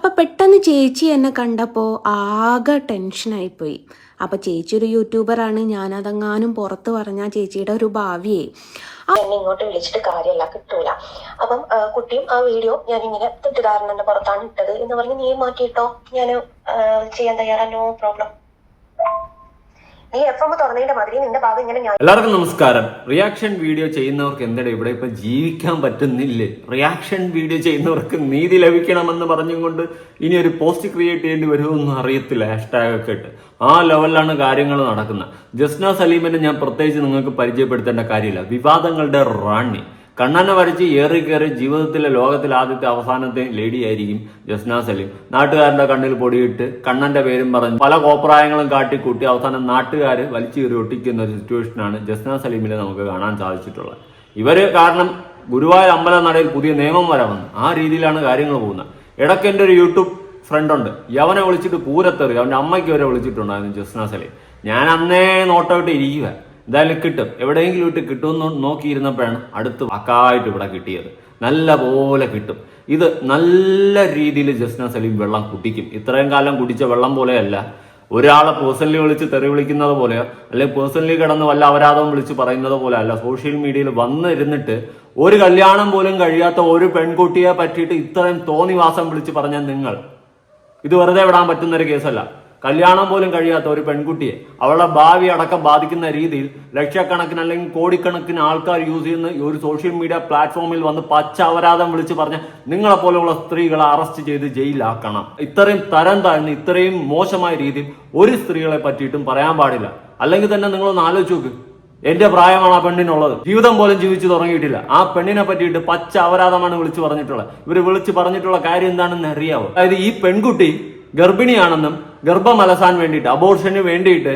അപ്പോൾ പെട്ടെന്ന് ചേച്ചി എന്നെ കണ്ടപ്പോൾ ആകെ ടെൻഷനായിപ്പോയി അപ്പോൾ ചേച്ചി ഒരു യൂട്യൂബറാണ് ഞാനതെങ്ങാനും പുറത്ത് പറഞ്ഞ ചേച്ചിയുടെ ഒരു ഭാവിയെ. എന്നെ ഇങ്ങോട്ട് വിളിച്ചിട്ട് കാര്യമല്ല കിട്ടൂല. അപ്പം കുട്ടിയും ആ വീഡിയോ ഞാൻ ഇങ്ങനെ തെറ്റിദ്ധാരണന്റെ പുറത്താണ് ഇട്ടത് എന്ന് പറഞ്ഞ് നീ മാറ്റിയിട്ടോ? ഞാൻ ചെയ്യാൻ തയ്യാറാ? നോ പ്രോബ്ലം ഭാഗം ഇങ്ങനെ ഞാൻ എല്ലാവർക്കും നമസ്കാരം. റിയാക്ഷൻ വീഡിയോ ചെയ്യുന്നവർക്ക് എന്താണ് ഇവിടെ ഇപ്പൊ ജീവിക്കാൻ പറ്റുന്നില്ലേ? റിയാക്ഷൻ വീഡിയോ ചെയ്യുന്നവർക്ക് നീതി ലഭിക്കണമെന്ന് പറഞ്ഞുകൊണ്ട് ഇനി ഒരു പോസ്റ്റ് ക്രിയേറ്റ് ചെയ്യേണ്ടി വരുമെന്നും അറിയത്തില്ല. ഹാഷ്ടാഗ് ഒക്കെ ഇട്ട്. ആ ലെവലിലാണ് കാര്യങ്ങൾ നടക്കുന്നത്. ജസ്ന സലീമിനെ ഞാൻ പ്രത്യേകിച്ച് നിങ്ങൾക്ക് പരിചയപ്പെടുത്തേണ്ട കാര്യമില്ല. വിവാദങ്ങളുടെ റാണി. കണ്ണനെ വരച്ച് ഏറി കയറി ജീവിതത്തിലെ ലോകത്തിലെ ആദ്യത്തെ അവസാനത്തെ ലേഡി ആയിരിക്കും ജസ്ന സലീം. നാട്ടുകാരുടെ കണ്ണിൽ പൊടിയിട്ട് കണ്ണന്റെ പേരും പറഞ്ഞ് പല കോപ്രായങ്ങളും കാട്ടിക്കൂട്ടി അവസാനം നാട്ടുകാർ വലിച്ചു കയറി ഒട്ടിക്കുന്ന ഒരു സിറ്റുവേഷനാണ് ജസ്ന സലീമിനെ നമുക്ക് കാണാൻ സാധിച്ചിട്ടുള്ളത്. ഇവർ കാരണം ഗുരുവായൂർ അമ്പല നടയിൽ പുതിയ നിയമം വരെ വന്നു. ആ രീതിയിലാണ് കാര്യങ്ങൾ പോകുന്നത്. ഇടയ്ക്ക് എന്റെ ഒരു യൂട്യൂബ് ഫ്രണ്ട് ഉണ്ട്. യവനെ വിളിച്ചിട്ട് പൂരത്തെറി അവന്റെ അമ്മയ്ക്ക് വരെ വിളിച്ചിട്ടുണ്ടായിരുന്നു ജസ്ന സലീം. ഞാൻ അന്നേ നോട്ടൗട്ട് ഇരിക്കുക എന്തായാലും കിട്ടും. എവിടെയെങ്കിലും ഇട്ട് കിട്ടുമെന്ന് നോക്കിയിരുന്നപ്പോഴാണ് അടുത്ത് അക്കായിട്ട് ഇവിടെ കിട്ടിയത്. നല്ല പോലെ കിട്ടും. ഇത് നല്ല രീതിയിൽ ജസ്ന സലീം വെള്ളം കുടിക്കും. ഇത്രയും കാലം കുടിച്ച വെള്ളം പോലെയല്ല. ഒരാളെ പേഴ്സണലി വിളിച്ച് തെറി വിളിക്കുന്നത് പോലെയോ അല്ലെങ്കിൽ പേഴ്സണലി കിടന്ന് വല്ല അപരാധവും വിളിച്ച് പറയുന്നത് പോലെ അല്ല. സോഷ്യൽ മീഡിയയിൽ വന്നിരുന്നിട്ട് ഒരു കല്യാണം പോലും കഴിയാത്ത ഒരു പെൺകുട്ടിയെ പറ്റിയിട്ട് ഇത്രയും തോന്നിവാസം വിളിച്ച് പറഞ്ഞ നിങ്ങൾ. ഇത് വെറുതെ വിടാൻ പറ്റുന്ന ഒരു കേസല്ല. കല്യാണം പോലും കഴിയാത്ത ഒരു പെൺകുട്ടിയെ അവളുടെ ഭാവി അടക്കം ബാധിക്കുന്ന രീതിയിൽ ലക്ഷക്കണക്കിന് അല്ലെങ്കിൽ കോടിക്കണക്കിന് ആൾക്കാർ യൂസ് ചെയ്യുന്ന ഒരു സോഷ്യൽ മീഡിയ പ്ലാറ്റ്ഫോമിൽ വന്ന് പച്ച അപരാധം വിളിച്ച് പറഞ്ഞ നിങ്ങളെ പോലെയുള്ള സ്ത്രീകളെ അറസ്റ്റ് ചെയ്ത് ജയിലാക്കണം ഇത്രയും തരം താഴ്ന്ന് ഇത്രയും മോശമായ രീതിയിൽ ഒരു സ്ത്രീകളെ പറ്റിയിട്ടും പറയാൻ പാടില്ല. അല്ലെങ്കിൽ തന്നെ നിങ്ങളൊന്ന് ആലോചിച്ച് നോക്ക്. എന്റെ പ്രായമാണ് ആ പെണ്ണിനുള്ളത്. ജീവിതം പോലും ജീവിച്ചു തുടങ്ങിയിട്ടില്ല. ആ പെണ്ണിനെ പറ്റിയിട്ട് പച്ച അപരാധമാണ് വിളിച്ചു പറഞ്ഞിട്ടുള്ളത്. ഇവർ വിളിച്ചു പറഞ്ഞിട്ടുള്ള കാര്യം എന്താണെന്ന് അറിയാവോ? അതായത് ഈ പെൺകുട്ടി ഗർഭിണിയാണെന്നും ഗർഭം അലസാൻ വേണ്ടിയിട്ട് അബോർഷന് വേണ്ടിയിട്ട്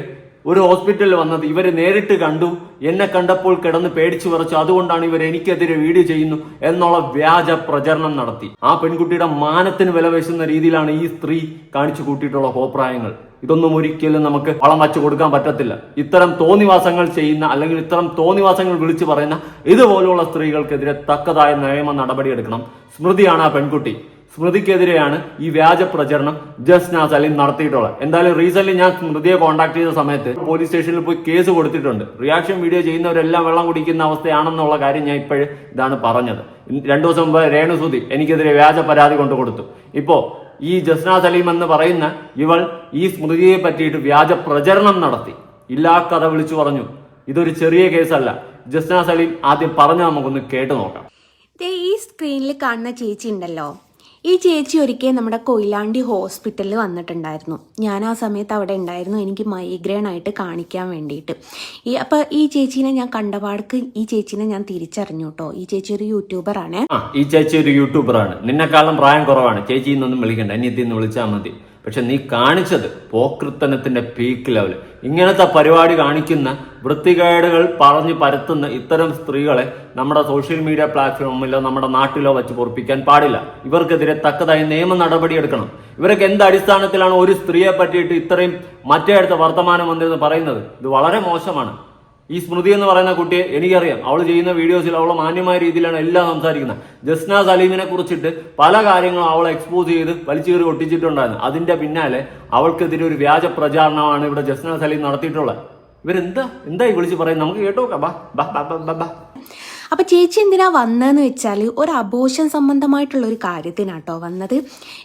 ഒരു ഹോസ്പിറ്റലിൽ വന്നത് ഇവർ നേരിട്ട് കണ്ടു. എന്നെ കണ്ടപ്പോൾ കിടന്ന് പേടിച്ചു പറച്ചു അതുകൊണ്ടാണ് ഇവർ എനിക്കെതിരെ വീഡിയോ ചെയ്യുന്നു എന്നുള്ള വ്യാജ പ്രചരണം നടത്തി. ആ പെൺകുട്ടിയുടെ മാനത്തിന് വില വീശുന്ന രീതിയിലാണ് ഈ സ്ത്രീ കാണിച്ചു കൂട്ടിയിട്ടുള്ള അഭിപ്രായങ്ങൾ ഇതൊന്നും ഒരിക്കലും നമുക്ക് വളം വച്ചു കൊടുക്കാൻ പറ്റത്തില്ല. ഇത്തരം തോന്നിവാസങ്ങൾ ചെയ്യുന്ന അല്ലെങ്കിൽ ഇത്തരം തോന്നിവാസങ്ങൾ വിളിച്ചു പറയുന്ന ഇതുപോലുള്ള സ്ത്രീകൾക്കെതിരെ തക്കതായ നിയമ നടപടിയെടുക്കണം സ്മൃതിയാണ് ആ പെൺകുട്ടി. സ്മൃതിക്കെതിരെയാണ് ഈ വ്യാജ പ്രചരണം ജസ്ന സലീം നടത്തിയിട്ടുള്ളത്. എന്തായാലും റീസെന്റ് ഞാൻ സ്മൃതിയെ കോൺടാക്ട് ചെയ്ത സമയത്ത് പോലീസ് സ്റ്റേഷനിൽ പോയി കേസ് കൊടുത്തിട്ടുണ്ട്. റിയാക്ഷൻ വീഡിയോ ചെയ്യുന്നവരെല്ലാം വെള്ളം കുടിക്കുന്ന അവസ്ഥയാണെന്നുള്ള കാര്യം ഞാൻ ഇപ്പോഴും ഇതാണ് പറഞ്ഞത്. രണ്ടു ദിവസം മുമ്പ് രേണുസുതി എനിക്കെതിരെ വ്യാജ പരാതി കൊണ്ടു കൊടുത്തു. ഇപ്പോ ഈ ജസ്ന സലീം എന്ന് പറയുന്ന ഇവൾ ഈ സ്മൃതിയെ പറ്റിയിട്ട് വ്യാജ പ്രചരണം നടത്തി. ഇല്ലാ കഥ വിളിച്ചു പറഞ്ഞു. ഇതൊരു ചെറിയ കേസല്ല. ജസ്ന സലീം ആദ്യം പറഞ്ഞു നമുക്കൊന്ന് കേട്ടു നോക്കാം. ഈ സ്ക്രീനിൽ കാണുന്ന ചേച്ചി ഉണ്ടല്ലോ. ഈ ചേച്ചി ഒരിക്കൽ നമ്മുടെ കൊയിലാണ്ടി ഹോസ്പിറ്റലിൽ വന്നിട്ടുണ്ടായിരുന്നു. ഞാൻ ആ സമയത്ത് അവിടെ ഉണ്ടായിരുന്നു. എനിക്ക് മൈഗ്രെയിൻ ആയിട്ട് കാണിക്കാൻ വേണ്ടിയിട്ട്. ഈ അപ്പോൾ ഈ ചേച്ചീനെ ഞാൻ കണ്ടപാടക്ക് ഈ ചേച്ചീനെ ഞാൻ തിരിച്ചറിഞ്ഞു കേട്ടോ ഈ ചേച്ചി ഒരു യൂട്യൂബറാണ് ആ ഈ ചേച്ചി ഒരു യൂട്യൂബർ ആണ്. നിന്നെക്കാളും പ്രായം കുറവാണ്. ചേച്ചി എന്നൊന്നും വിളിക്കണ്ട. അനിയത്തി വിളിച്ചാൽ മതി. പക്ഷെ നീ കാണിച്ചത് പോക്രിത്തനത്തിന്റെ പീക്ക് ലെവൽ ഇങ്ങനത്തെ പരിപാടി കാണിക്കുന്ന വൃത്തികേടുകൾ പറഞ്ഞു പരത്തുന്ന ഇത്തരം സ്ത്രീകളെ നമ്മുടെ സോഷ്യൽ മീഡിയ പ്ലാറ്റ്ഫോമിലോ നമ്മുടെ നാട്ടിലോ വെച്ച് പൊറപ്പിക്കാൻ പാടില്ല. ഇവർക്കെതിരെ തക്കതായ നിയമ നടപടിയെടുക്കണം ഇവരൊക്കെ എന്ത് അടിസ്ഥാനത്തിലാണ് ഒരു സ്ത്രീയെ പറ്റിയിട്ട് ഇത്രയും മറ്റേ അടുത്ത വർത്തമാനം വന്നിരുന്ന് പറയുന്നത്? ഇത് വളരെ മോശമാണ്. ഈ സ്മൃതി എന്ന് പറയുന്ന കുട്ടിയെ എനിക്കറിയാം. അവൾ ചെയ്യുന്ന വീഡിയോസിൽ അവൾ മാന്യമായ രീതിയിലാണ് എല്ലാം സംസാരിക്കുന്നത്. ജസ്ന സലീമിനെ കുറിച്ചിട്ട് പല കാര്യങ്ങളും അവളെ എക്സ്പോസ് ചെയ്ത് വലിച്ചു കയറി ഒട്ടിച്ചിട്ടുണ്ടായിരുന്നു. അതിന്റെ പിന്നാലെ അവൾക്കെതിരെ ഒരു വ്യാജ പ്രചാരണമാണ് ഇവിടെ ജസ്ന സലീം നടത്തിയിട്ടുള്ളത്. ഇവരെന്താ? എന്താ ഈ വിളിച്ച് പറയുന്നത്? നമുക്ക് കേട്ടോക്കാം. ബാ ബാ ബാ ബാ, ബാ ബാ. അപ്പോൾ ചേച്ചി എന്തിനാ വന്നതെന്ന് വെച്ചാൽ ഒരു അബോഷൻ സംബന്ധമായിട്ടുള്ള ഒരു കാര്യത്തിനാട്ടോ വന്നത്.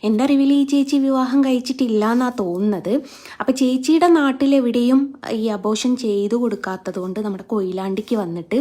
എന്റെ അറിവിൽ ഈ ചേച്ചി വിവാഹം കഴിച്ചിട്ടില്ല എന്നാണ് തോന്നുന്നത്. അപ്പോൾ ചേച്ചിയുടെ നാട്ടിലെവിടെയും ഈ അബോഷൻ ചെയ്തു കൊടുക്കാത്തത് കൊണ്ട് നമ്മുടെ കൊയിലാണ്ടിക്ക് വന്നിട്ട്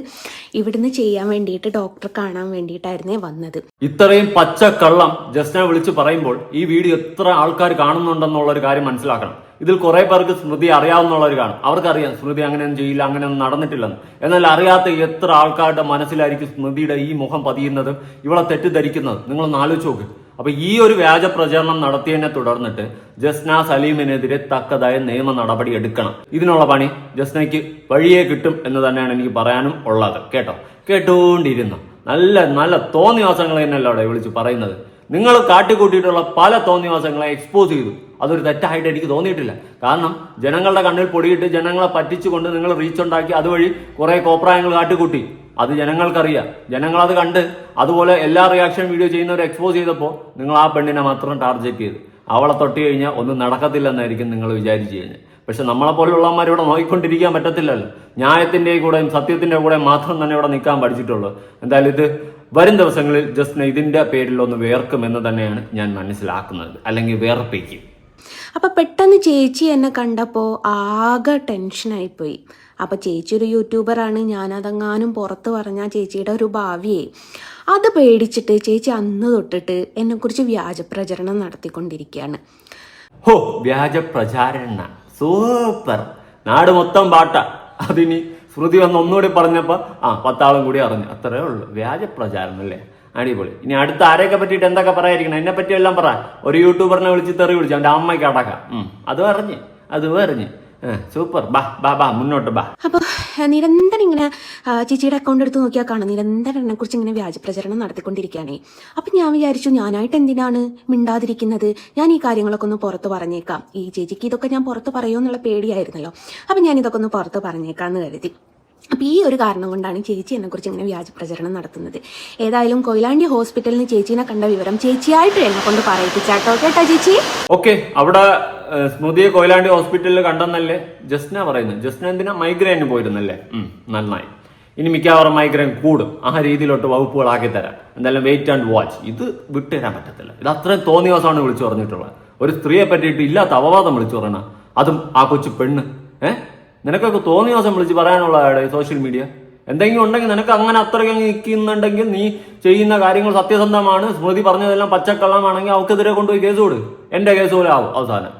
ഇവിടുന്ന് ചെയ്യാൻ വേണ്ടിയിട്ട് ഡോക്ടറെ കാണാൻ വേണ്ടിയിട്ടായിരുന്നേ വന്നത്. ഇത്രയും പച്ച കള്ളം ജസ്റ്റിനെ വിളിച്ച് പറയുമ്പോൾ ഈ വീഡിയോ എത്ര ആൾക്കാർ കാണുന്നുണ്ടെന്നുള്ള ഒരു കാര്യം മനസ്സിലാക്കണം. ഇതിൽ കുറെ പേർക്ക് സ്മൃതി അറിയാവുന്നവർ കാണും. അവർക്കറിയാം സ്മൃതി അങ്ങനെയൊന്നും ചെയ്യില്ല അങ്ങനെയൊന്നും നടന്നിട്ടില്ലെന്ന്. എന്നാൽ അറിയാത്ത എത്ര ആൾക്കാരുടെ മനസ്സിലായിരിക്കും സ്മൃതിയുടെ ഈ മുഖം പതിയുന്നത് ഇവളെ തെറ്റിദ്ധരിക്കുന്നത്? നിങ്ങൾ ആലോചിച്ച് നോക്ക്. അപ്പൊ ഈ ഒരു വ്യാജ പ്രചരണം നടത്തിയതിനെ തുടർന്നിട്ട് ജസ്ന സലീമിനെതിരെ തക്കതായ നിയമ നടപടി എടുക്കണം. ഇതിനുള്ള പണി ജസ്നയ്ക്ക് വഴിയേ കിട്ടും എന്ന് തന്നെയാണ് എനിക്ക് പറയാനും ഉള്ളത്. കേട്ടോ? കേട്ടോണ്ടിരുന്ന. നല്ല നല്ല തോന്നിവാസങ്ങൾ തന്നെയല്ല അവിടെ വിളിച്ച് പറയുന്നത്. നിങ്ങൾ കാട്ടിക്കൂട്ടിയിട്ടുള്ള പല തോന്നിവാസങ്ങളെ എക്സ്പോസ് ചെയ്തു. അതൊരു തെറ്റായിട്ട് എനിക്ക് തോന്നിയിട്ടില്ല. കാരണം ജനങ്ങളുടെ കണ്ണിൽ പൊടിയിട്ട് ജനങ്ങളെ പറ്റിച്ചുകൊണ്ട് നിങ്ങൾ റീച്ച് ഉണ്ടാക്കി അതുവഴി കുറേ കോപ്രായങ്ങൾ കാട്ടിക്കൂട്ടി. അത് ജനങ്ങൾക്കറിയാം. ജനങ്ങളത് കണ്ട് അതുപോലെ എല്ലാ റിയാക്ഷൻ വീഡിയോ ചെയ്യുന്നവരെ എക്സ്പോസ് ചെയ്തപ്പോൾ നിങ്ങൾ ആ പെണ്ണിനെ മാത്രം ടാർഗറ്റ് ചെയ്ത്. അവളെ തൊട്ട് കഴിഞ്ഞാൽ ഒന്നും നടക്കത്തില്ലെന്നായിരിക്കും നിങ്ങൾ വിചാരിച്ചു കഴിഞ്ഞാൽ. പക്ഷെ നമ്മളെ പോലുള്ളവന്മാർ ഇവിടെ നോക്കിക്കൊണ്ടിരിക്കാൻ പറ്റത്തില്ലല്ലോ. ന്യായത്തിന്റെ കൂടെയും സത്യത്തിന്റെ കൂടെയും മാത്രം തന്നെ ഇവിടെ നിൽക്കാൻ പഠിച്ചിട്ടുള്ളൂ. എന്തായാലും ഇത് വരും ദിവസങ്ങളിൽ ജസ്റ്റിന് ഇതിന്റെ പേരിൽ ഒന്ന് വേർക്കുമെന്ന് തന്നെയാണ് ഞാൻ മനസ്സിലാക്കുന്നത്. അല്ലെങ്കിൽ വേർപ്പിക്കും. അപ്പോൾ പെട്ടെന്ന് ചേച്ചി എന്നെ കണ്ടപ്പോൾ ആകെ ടെൻഷനായിപ്പോയി അപ്പോൾ ചേച്ചി ഒരു യൂട്യൂബറാണ് ഞാനതെങ്ങാനും പുറത്ത് പറഞ്ഞ ചേച്ചിയുടെ ഒരു ഭാവിയെ. അത് പേടിച്ചിട്ട് ചേച്ചി അന്ന് തൊട്ടിട്ട് എന്നെക്കുറിച്ച് വ്യാജപ്രചരണം നടത്തിക്കൊണ്ടിരിക്കുകയാണ്. ഹോ വ്യാജ പ്രചാരണ. സൂപ്പർ. നാട് മൊത്തം പാട്ട. അതിനി ശ്രുതി വന്ന് ഒന്നുകൂടി പറഞ്ഞപ്പോൾ ആ പത്താളും കൂടി അറിഞ്ഞു. അത്രേ ഉള്ളൂ. വ്യാജ പ്രചാരണം അല്ലേ? അടിപൊളി. ഇനി അടുത്ത ആരെയൊക്കെ പറ്റിയിട്ട് എന്തൊക്കെ പറയായിരിക്കണം എന്നെ പറ്റി എല്ലാം പറ. ഒരു യൂട്യൂബറിനെ വിളിച്ച് തെറി വിളിച്ചു അവന്റെ അമ്മയ്ക്ക് അടക്കാം. അതും അറിഞ്ഞ്. അത് അറിഞ്ഞ്. സൂപ്പർ. ബാ ബാ ബാ മുന്നോട്ട് ബാ. അപ്പോൾ നിരന്തരം ഇങ്ങനെ ചേച്ചിയുടെ അക്കൗണ്ട് എടുത്ത് നോക്കിയാൽ കാണാം. നിരന്തരം എന്നെ കുറിച്ച് ഇങ്ങനെ വ്യാജ പ്രചരണം നടത്തിക്കൊണ്ടിരിക്കുകയാണേ. അപ്പം ഞാൻ വിചാരിച്ചു ഞാനായിട്ട് എന്തിനാണ് മിണ്ടാതിരിക്കുന്നത്? ഞാൻ ഈ കാര്യങ്ങളൊക്കെ ഒന്ന് പുറത്ത് പറഞ്ഞേക്കാം. ഈ ചേച്ചിക്ക് ഇതൊക്കെ ഞാൻ പുറത്ത് പറയുമോ എന്നുള്ള പേടിയായിരുന്നല്ലോ. അപ്പം ഞാൻ ഇതൊക്കെ ഒന്ന് പുറത്ത് പറഞ്ഞേക്കാമെന്ന് കരുതി. അപ്പം ഈ ഒരു കാരണം കൊണ്ടാണ് ചേച്ചി എന്നെക്കുറിച്ച് ഇങ്ങനെ വ്യാജപ്രചരണം നടത്തുന്നത്. ഏതായാലും കൊയിലാണ്ടി ഹോസ്പിറ്റലിൽ നിന്ന് ചേച്ചീനെ കണ്ട വിവരം ചേച്ചിയായിട്ട് എന്നെ കൊണ്ട് പറയിപ്പിച്ചാട്ടോ. കേട്ടോ ചേച്ചി? ഓക്കെ അവിടെ ഏഹ്, സ്മൃതിയെ കൊയിലാണ്ടി ഹോസ്പിറ്റലിൽ കണ്ടെന്നല്ലേ? ജസ്ന പറയുന്നത്. ജസ്ന എന്തിനാ മൈഗ്രെയിന് പോയിരുന്നല്ലേ? നന്നായി. ഇനി മിക്കവാറും മൈഗ്രെയിൻ കൂടും. ആ രീതിയിലോട്ട് വകുപ്പുകളാക്കി തരാം. എന്തായാലും വെയിറ്റ് ആൻഡ് വാച്ച് ഇത് വിട്ടുതരാൻ പറ്റത്തില്ല. ഇത് അത്രയും തോന്നിയ ദിവസമാണ് വിളിച്ചു പറഞ്ഞിട്ടുള്ളത്. ഒരു സ്ത്രീയെ പറ്റിയിട്ട് ഇല്ലാത്ത അപവാദം വിളിച്ചു പറയണ അതും ആ കൊച്ചു പെണ്ണ് ഏ? നിനക്കൊക്കെ തോന്നിയ ദിവസം വിളിച്ച് പറയാനുള്ളതാണ് സോഷ്യൽ മീഡിയ എന്തെങ്കിലും ഉണ്ടെങ്കിൽ നിനക്ക് അങ്ങനെ അത്രയ്ക്ക് നിൽക്കുന്നുണ്ടെങ്കിൽ നീ ചെയ്യുന്ന കാര്യങ്ങൾ സത്യസന്ധമാണ്. സ്മൃതി പറഞ്ഞതെല്ലാം പച്ചക്കള്ളമാണെങ്കിൽ അവൾക്കെതിരെ കൊണ്ടുപോയി കേസ് കൊടു എന്റെ കേസ് പോലെ ആവും അവസാനം.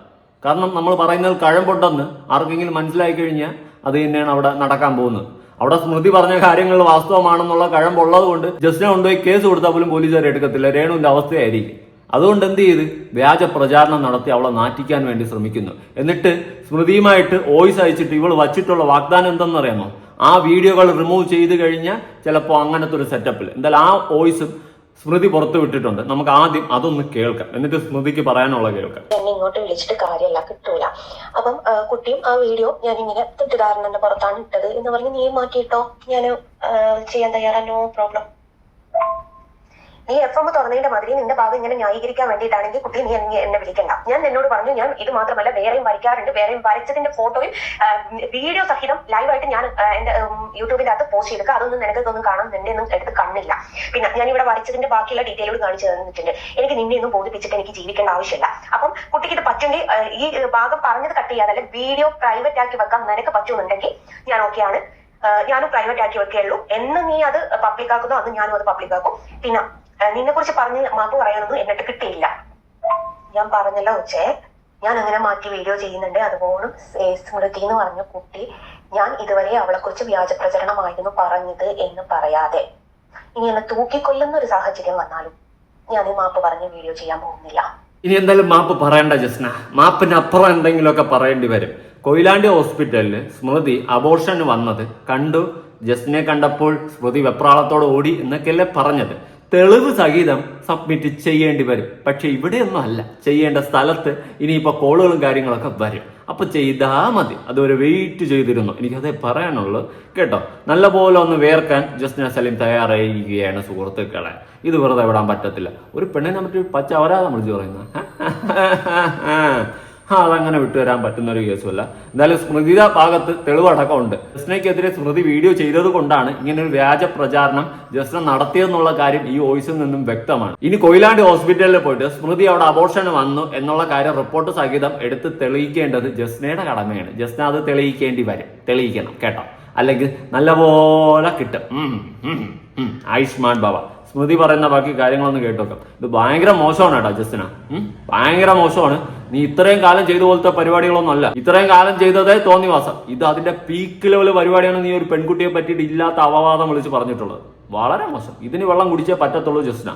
കാരണം നമ്മൾ പറയുന്നത് കഴമ്പുണ്ടെന്ന് ആർക്കെങ്കിലും മനസ്സിലായി കഴിഞ്ഞാൽ അത് തന്നെയാണ് അവിടെ നടക്കാൻ പോകുന്നത്. അവിടെ സ്മൃതി പറഞ്ഞ കാര്യങ്ങൾ വാസ്തവമാണെന്നുള്ള കഴമ്പുള്ളത് കൊണ്ട് ജസ്റ്റിനെ കൊണ്ടുപോയി കേസ് കൊടുത്താൽ പോലും പോലീസുകാരെ എടുക്കത്തില്ല. രേണുവിന്റെ അവസ്ഥയായിരിക്കും. അതുകൊണ്ട് എന്ത് ചെയ്ത്? വ്യാജ പ്രചാരണം നടത്തി അവളെ നാറ്റിക്കാൻ വേണ്ടി ശ്രമിക്കുന്നു. എന്നിട്ട് സ്മൃതിയുമായിട്ട് വോയിസ് അയച്ചിട്ട് ഇവൾ വച്ചിട്ടുള്ള വാഗ്ദാനം എന്തെന്നറിയാമോ? ആ വീഡിയോകൾ റിമൂവ് ചെയ്ത് കഴിഞ്ഞാൽ ചിലപ്പോൾ അങ്ങനത്തെ ഒരു സെറ്റപ്പിൽ എന്തായാലും ആ വോയിസും സ്മൃതി പുറത്തു വിട്ടിട്ടുണ്ട്. നമുക്ക് ആദ്യം അതൊന്ന് കേൾക്കാം. എന്നിട്ട് സ്മൃതിക്ക് പറയാനുള്ള കേൾക്കാം. എന്നെ ഇങ്ങോട്ട് വിളിച്ചിട്ട് കാര്യമല്ല കിട്ടൂല. അപ്പം കുട്ടിയും ആ വീഡിയോ ഞാൻ ഇങ്ങനെ തെറ്റിദ്ധാരണന്റെ പുറത്താണ് ഇട്ടത് എന്ന് പറഞ്ഞ് നീ മാറ്റിയിട്ടോ? ഞാൻ ചെയ്യാൻ തയ്യാറാ നോ പ്രോബ്ലം നീ എഫ് എം തുറന്നതിന്റെ മാതിരി നിന്റെ ഭാഗം ഇങ്ങനെ ന്യായീകരിക്കാൻ വേണ്ടിയിട്ടാണെങ്കിൽ കുട്ടി നീ എന്നെ വിളിക്കണ്ട. ഞാൻ നിന്നോട് പറഞ്ഞു ഞാൻ ഇത് മാത്രമല്ല വേറെയും വരയ്ക്കാറുണ്ട്. വേറെയും വരച്ചതിന്റെ ഫോട്ടോയും വീഡിയോ സഹിതം ലൈവായിട്ട് ഞാൻ എന്റെ യൂട്യൂബിന്റെ അകത്ത് പോസ്റ്റ് ചെയ്തേക്കുക അതൊന്നും നിനക്കൊന്നും കാണാൻ നിന്റെ ഒന്നും എടുത്ത് കണ്ണില്ല. പിന്നെ ഞാൻ ഇവിടെ വരച്ചതിന്റെ ബാക്കിയുള്ള ഡീറ്റെയിലോട് കാണിച്ചു തന്നിട്ടുണ്ട്. എനിക്ക് നിന്നെ ഒന്നും ബോധിപ്പിച്ചിട്ട് എനിക്ക് ജീവിക്കേണ്ട ആവശ്യമില്ല. അപ്പം കുട്ടിക്ക് ഇത് പറ്റുമെങ്കിൽ ഈ ഭാഗം പറഞ്ഞത് കട്ട് ചെയ്യാതെ വീഡിയോ പ്രൈവറ്റ് ആക്കി വെക്കാൻ നിനക്ക് പറ്റുമെന്നുണ്ടെങ്കിൽ ഞാൻ ഓക്കെയാണ് ഞാനും പ്രൈവറ്റ് ആക്കി വെക്കുകയുള്ളൂ എന്ന് നീ അത് പബ്ലിക് ആക്കുന്നോ അന്ന് ഞാനും അത് പബ്ലിക് ആക്കും. പിന്നെ നിന്നെ കുറിച്ച് പറഞ്ഞ് മാപ്പ് പറയാനൊന്നും എന്നിട്ട് കിട്ടിയില്ല. ഞാൻ പറഞ്ഞല്ലോ ഉച്ചേ ഞാൻ അങ്ങനെ മാറ്റി വീഡിയോ ചെയ്യുന്നുണ്ട്. അതുപോലും സ്മൃതി എന്ന് പറഞ്ഞ കുട്ടി ഞാൻ ഇതുവരെ അവളെ കുറിച്ച് വ്യാജ പ്രചരണമായിരുന്നു പറഞ്ഞത് എന്ന് പറയാതെ. ഇനി എന്നെ തൂക്കിക്കൊല്ലുന്ന ഒരു സാഹചര്യം വന്നാലും ഞാൻ ഈ മാപ്പ് പറഞ്ഞ് വീഡിയോ ചെയ്യാൻ പോകുന്നില്ല. ഇനി എന്തായാലും മാപ്പ് പറയണ്ട ജസ്ന. മാപ്പിനപ്പുറം എന്തെങ്കിലുമൊക്കെ പറയേണ്ടി വരും. കൊയിലാണ്ടി ഹോസ്പിറ്റലിൽ സ്മൃതി അബോർഷന് വന്നത് കണ്ടു. ജസ്നെ കണ്ടപ്പോൾ സ്മൃതി വെപ്രാളത്തോട് ഓടി എന്നൊക്കെയല്ലേ പറഞ്ഞത്. തെളിവ് സഹിതം സബ്മിറ്റ് ചെയ്യേണ്ടി വരും. പക്ഷെ ഇവിടെയൊന്നും അല്ല. ചെയ്യേണ്ട സ്ഥലത്ത് ഇനിയിപ്പോ കോളുകളും കാര്യങ്ങളൊക്കെ വരും. അപ്പൊ ചെയ്താ മതി. അതൊരു വെയിറ്റ് ചെയ്തിരുന്നു. എനിക്കതേ പറയാനുള്ളൂ. കേട്ടോ? നല്ലപോലെ ഒന്ന് വേർക്കാൻ ജസ്ന സലീം തയ്യാറായിരിക്കുകയാണ് സുഹൃത്തുക്കളെ. ഇത് വെറുതെ വിടാൻ പറ്റത്തില്ല. ഒരു പെണ്ണിനെ മറ്റൊരു പച്ച അവരാധം വിളിച്ചു പറയുന്നത് അതങ്ങനെ വിട്ടുവരാൻ പറ്റുന്ന ഒരു കേസുമല്ല. എന്തായാലും സ്മൃതിയുടെ ഭാഗത്ത് തെളിവടക്കമുണ്ട്. ജസ്നയ്ക്കെതിരെ സ്മൃതി വീഡിയോ ചെയ്തത് കൊണ്ടാണ് ഇങ്ങനെ ഒരു വ്യാജ പ്രചാരണം ജസ്ന നടത്തിയെന്നുള്ള കാര്യം ഈ വോയിസിൽ നിന്നും വ്യക്തമാണ്. ഇനി കൊയിലാണ്ടി ഹോസ്പിറ്റലിൽ പോയിട്ട് സ്മൃതി അവിടെ അബോർഷൻ വന്നു എന്നുള്ള കാര്യം റിപ്പോർട്ട് സഹിതം എടുത്ത് തെളിയിക്കേണ്ടത് ജസ്നയുടെ കടമയാണ്. ജസ്ന അത് തെളിയിക്കേണ്ടി വരും. തെളിയിക്കണം കേട്ടോ? അല്ലെങ്കിൽ നല്ലപോലെ കിട്ടും. ആയുഷ്മാൻ ബാബ സ്മൃതി പറയുന്ന ബാക്കി കാര്യങ്ങളൊന്ന് കേട്ടോക്കാം ഇത് ഭയങ്കര മോശമാണ് കേട്ടോ ജസ്റ്റിന. ഭയങ്കര മോശമാണ്. നീ ഇത്രയും കാലം ചെയ്ത പോലത്തെ പരിപാടികളൊന്നും അല്ല ഇത്രയും കാലം ചെയ്തതേ തോന്നിവാസം. ഇത് അതിന്റെ പീക്ക് ലെവൽ പരിപാടിയാണ് നീ ഒരു പെൺകുട്ടിയെ പറ്റിയിട്ട് ഇല്ലാത്ത അവവാദം വിളിച്ച് പറഞ്ഞിട്ടുള്ളത്. വളരെ മോശം. ഇതിന് വെള്ളം കുടിച്ചേ പറ്റത്തുള്ളൂ ജസ്ന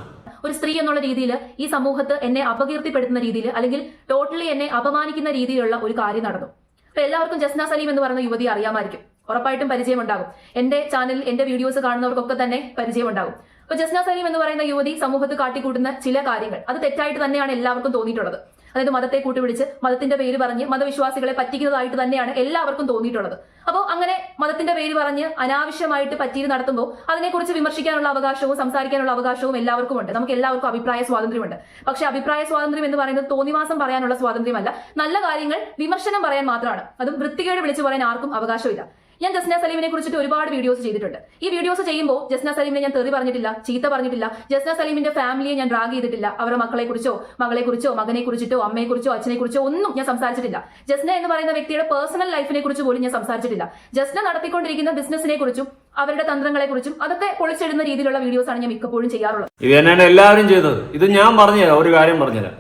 ഒരു സ്ത്രീ എന്നുള്ള രീതിയിൽ ഈ സമൂഹത്ത് എന്നെ അപകീർത്തിപ്പെടുത്തുന്ന രീതിയിൽ അല്ലെങ്കിൽ ടോട്ടലി എന്നെ അപമാനിക്കുന്ന രീതിയിലുള്ള ഒരു കാര്യം നടന്നു. അപ്പൊ എല്ലാവർക്കും ജസ്ന സലീം എന്ന് പറയുന്ന യുവതി അറിയാമായിരിക്കും. ഉറപ്പായിട്ടും പരിചയമുണ്ടാകും. എന്റെ ചാനൽ എന്റെ വീഡിയോസ് കാണുന്നവർക്കൊക്കെ തന്നെ പരിചയമുണ്ടാകും. അപ്പൊ ജസ്ന സലീം എന്ന് പറയുന്ന യുവതി സമൂഹത്ത് കാട്ടിക്കൂട്ടുന്ന ചില കാര്യങ്ങൾ. അത് തെറ്റായിട്ട് തന്നെയാണ് എല്ലാവർക്കും തോന്നിയിട്ടുള്ളത്. അതായത് മതത്തെ കൂട്ടുപിടിച്ച് മതത്തിന്റെ പേര് പറഞ്ഞ് മതവിശ്വാസികളെ പറ്റിക്കുന്നതായിട്ട് തന്നെയാണ് എല്ലാവർക്കും തോന്നിയിട്ടുള്ളത്. അപ്പോൾ അങ്ങനെ മതത്തിന്റെ പേര് പറഞ്ഞ് അനാവശ്യമായിട്ട് പറ്റീര് നടത്തുമ്പോൾ അതിനെക്കുറിച്ച് വിമർശിക്കാനുള്ള അവകാശവും സംസാരിക്കാനുള്ള അവകാശവും എല്ലാവർക്കും ഉണ്ട് നമുക്ക് എല്ലാവർക്കും അഭിപ്രായ സ്വാതന്ത്ര്യമുണ്ട്. പക്ഷേ അഭിപ്രായ സ്വാതന്ത്ര്യം എന്ന് പറയുന്നത് തോന്നിവാസം പറയാനുള്ള സ്വാതന്ത്ര്യമല്ല. നല്ല കാര്യങ്ങൾ വിമർശനം പറയാൻ മാത്രമാണ്. അതും വൃത്തികേട് വിളിച്ചു പറയാൻ ആർക്കും അവകാശമില്ല. ഞാൻ ജസ്ന സലീമിനെ കുറിച്ചിട്ട് ഒരുപാട് വീഡിയോസ് ചെയ്തിട്ടുണ്ട്. ഈ വീഡിയോസ് ചെയ്യുമ്പോൾ ജസ്ന സലീമിനെ ഞാൻ തെറി പറഞ്ഞിട്ടില്ല ചീത്ത പറഞ്ഞിട്ടില്ല. ജസ്ന സലീമിന്റെ ഫാമിലിയെ ഞാൻ ഡ്രാഗ് ചെയ്തിട്ടില്ല. അവരുടെ മക്കളെ കുറിച്ചോ മകളെ കുറിച്ചോ മകനെ കുറിച്ചിട്ടോ അമ്മയെ കുറിച്ചോ അച്ഛനെ കുറിച്ചോ ഒന്നും ഞാൻ സംസാരിച്ചിട്ടില്ല. ജസ്ന എന്ന് പറയുന്ന വ്യക്തിയുടെ പേഴ്സണൽ ലൈഫിനെ കുറിച്ച് പോലും ഞാൻ സംസാരിച്ചിട്ടില്ല. ജസ്ന നടത്തിക്കൊണ്ടിരിക്കുന്ന ബിസിനസിനെ കുറിച്ചും അവരുടെ തന്ത്രങ്ങളെ കുറിച്ചും അതൊക്കെ പൊളിച്ചിടുന്ന രീതിയിലുള്ള വീഡിയോസ് ആണ് ഞാൻ മിക്കപ്പോഴും ചെയ്യാറുള്ളത്. ഇത് തന്നെയാണ് എല്ലാവരും ചെയ്തത്. ഇത് ഞാൻ പറഞ്ഞുതരാം ഒരു കാര്യം പറഞ്ഞുതരാം.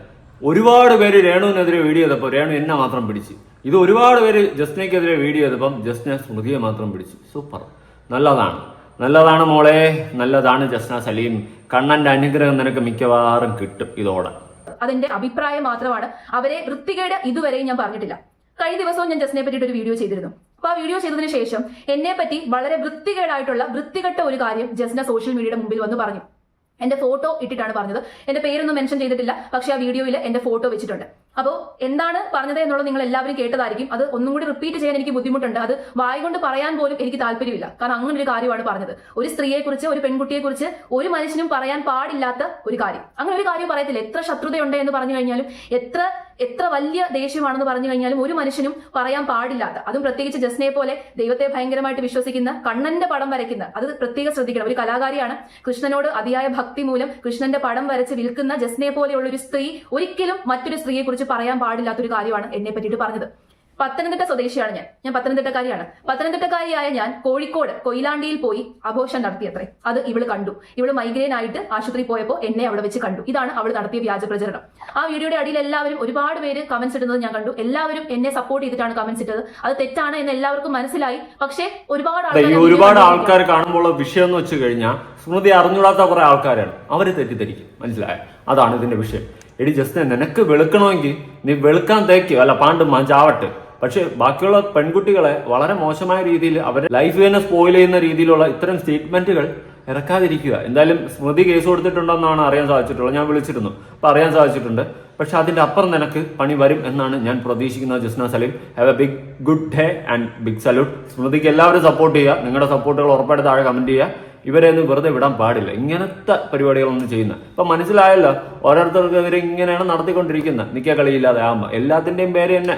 ഒരുപാട് പേര് രേണുവിനെതിരെ വീഡിയോ ചെയ്തപ്പോൾ രേണു എന്നെ മാത്രം പിടിച്ച്. ഇത് ഒരുപാട് പേര് ജസ്നയ്ക്കെതിരെ വീഡിയോ ചെയ്തപ്പം ജസ്ന സ്മൃതിയെ മാത്രം പിടിച്ചു. സൂപ്പർ. നല്ലതാണ്. നല്ലതാണ് മോളെ. നല്ലതാണ് ജസ്ന സലീം. കണ്ണന്റെ അനുഗ്രഹം നിനക്ക് മിക്കവാറും കിട്ടും ഇതോടെ. അതിന്റെ അഭിപ്രായം മാത്രമാണ് അവരെ വൃത്തികേട് ഇതുവരെയും ഞാൻ പറഞ്ഞിട്ടില്ല. കഴിഞ്ഞ ദിവസവും ഞാൻ ജസ്നെ പറ്റിയിട്ട് ഒരു വീഡിയോ ചെയ്തിരുന്നു. അപ്പൊ ആ വീഡിയോ ചെയ്തതിനു ശേഷം എന്നെ പറ്റി വളരെ വൃത്തികേടായിട്ടുള്ള വൃത്തികെട്ട ഒരു കാര്യം ജസ്ന സോഷ്യൽ മീഡിയയുടെ മുമ്പിൽ വന്ന് പറഞ്ഞു. എന്റെ ഫോട്ടോ ഇട്ടിട്ടാണ് പറഞ്ഞത്. എന്റെ പേരൊന്നും മെൻഷൻ ചെയ്തിട്ടില്ല. പക്ഷെ ആ വീഡിയോയിൽ എന്റെ ഫോട്ടോ വെച്ചിട്ടുണ്ട്. അപ്പോൾ എന്താണ് പറഞ്ഞത് എന്നുള്ളത് നിങ്ങൾ എല്ലാവരും കേട്ടതായിരിക്കും. അത് ഒന്നും കൂടി റിപ്പീറ്റ് ചെയ്യാൻ എനിക്ക് ബുദ്ധിമുട്ടുണ്ട്. അത് വായ കൊണ്ട് പറയാൻ പോലും എനിക്ക് താല്പര്യമില്ല. കാരണം അങ്ങനെ ഒരു കാര്യമാണ് പറഞ്ഞത്. ഒരു സ്ത്രീയെക്കുറിച്ച് ഒരു പെൺകുട്ടിയെക്കുറിച്ച് ഒരു മനുഷ്യനും പറയാൻ പാടില്ലാത്ത ഒരു കാര്യം. അങ്ങനെ ഒരു കാര്യം പറയത്തില്ല. എത്ര ശത്രുതയുണ്ട് എന്ന് പറഞ്ഞു കഴിഞ്ഞാലും എത്ര എത്ര വലിയ ദേഷ്യമാണെന്ന് പറഞ്ഞു കഴിഞ്ഞാലും ഒരു മനുഷ്യനും പറയാൻ പാടില്ലാത്ത അതും പ്രത്യേകിച്ച് ജസ്നയെ പോലെ ദൈവത്തെ ഭയങ്കരമായിട്ട് വിശ്വസിക്കുന്ന കണ്ണന്റെ പടം വരയ്ക്കുന്ന അത് പ്രത്യേകം ശ്രദ്ധിക്കണം. ഒരു കലാകാരിയാണ്. കൃഷ്ണനോട് അതിയായ ഭക്തി മൂലം കൃഷ്ണന്റെ പടം വരച്ച് വിൽക്കുന്ന ജസ്നയെ പോലെയുള്ള ഒരു സ്ത്രീ ഒരിക്കലും മറ്റൊരു സ്ത്രീയെ കുറിച്ച് പറയാൻ പാടില്ലാത്ത ഒരു കാര്യമാണ് എന്നെ പറ്റിയിട്ട് പറഞ്ഞത്. പത്തനംതിട്ട സ്വദേശിയാണ് ഞാൻ. ഞാൻ പത്തനംതിട്ടക്കാരിയാണ്. പത്തനംതിട്ടക്കാരിയായ ഞാൻ കോഴിക്കോട് കൊയിലാണ്ടിയിൽ പോയി ആഘോഷം നടത്തിയത്രേ. അത് ഇവൾ കണ്ടു. ഇവൾ മൈഗ്രെയിൻ ആയിട്ട് ആശുപത്രി പോയപ്പോൾ എന്നെ അവിടെ വെച്ച് കണ്ടു. ഇതാണ് അവൾ നടത്തിയ വ്യാജ പ്രചരണം. ആ വീഡിയോയുടെ അടിയിൽ എല്ലാവരും ഒരുപാട് പേര് കമന്റ്സ് ഇടുന്നത് ഞാൻ കണ്ടു. എല്ലാവരും എന്നെ സപ്പോർട്ട് ചെയ്തിട്ടാണ് കമന്റ്സ് ഇട്ടത്. അത് തെറ്റാണ് എന്ന് എല്ലാവർക്കും മനസ്സിലായി. പക്ഷേ ഒരുപാട് ഒരുപാട് ആൾക്കാർ കാണുമ്പോൾ വിഷയം എന്ന് വെച്ച് കഴിഞ്ഞാൽ സ്മൃതി അറിഞ്ഞൂടാത്ത കുറെ ആൾക്കാരാണ്. അവർ തെറ്റിദ്ധരിക്കും. മനസ്സിലായ? അതാണ് ഇതിന്റെ വിഷയം. എടി ജസ്റ്റ് നിനക്ക് വെളുക്കണമെങ്കിൽ നീ വെളുക്കാൻ തേക്കോ. അല്ല പാണ്ട് മഞ്ചാവട്ടെ പക്ഷെ ബാക്കിയുള്ള പെൺകുട്ടികളെ വളരെ മോശമായ രീതിയിൽ അവരെ ലൈഫ് തന്നെ സ്പോയിൽ ചെയ്യുന്ന രീതിയിലുള്ള ഇത്തരം സ്റ്റേറ്റ്മെന്റുകൾ ഇറക്കാതിരിക്കുക. എന്തായാലും സ്മൃതി കേസ് കൊടുത്തിട്ടുണ്ടെന്നാണ് അറിയാൻ സാധിച്ചിട്ടുള്ളത്. ഞാൻ വിളിച്ചിരുന്നു. അപ്പൊ അറിയാൻ സാധിച്ചിട്ടുണ്ട്. പക്ഷെ അതിന്റെ അപ്പുറം നിനക്ക് പണി വരും എന്നാണ് ഞാൻ പ്രതീക്ഷിക്കുന്നത് Jasna Saleem. Have a big good day and big salute സ്മൃതിക്ക് എല്ലാവരും സപ്പോർട്ട് ചെയ്യുക. നിങ്ങളുടെ സപ്പോർട്ടുകൾ ഉറപ്പായിട്ട് താഴെ കമന്റ് ചെയ്യുക. ഇവരെ ഒന്നും വെറുതെ വിടാൻ പാടില്ല. ഇങ്ങനത്തെ പരിപാടികളൊന്നും ചെയ്യുന്ന. ഇപ്പൊ മനസ്സിലായല്ലോ ഓരോരുത്തർക്കെതിരെ ഇങ്ങനെയാണ് നടത്തിക്കൊണ്ടിരിക്കുന്നത്. നിൽക്കുക കളിയില്ലാതെ ആകുമ്പോൾ എല്ലാത്തിന്റെയും പേര് തന്നെ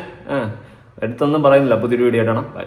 എടുത്തൊന്നും പറയുന്നില്ല. പുതിയൊരു വീഡിയോ ഇടണം ബൈ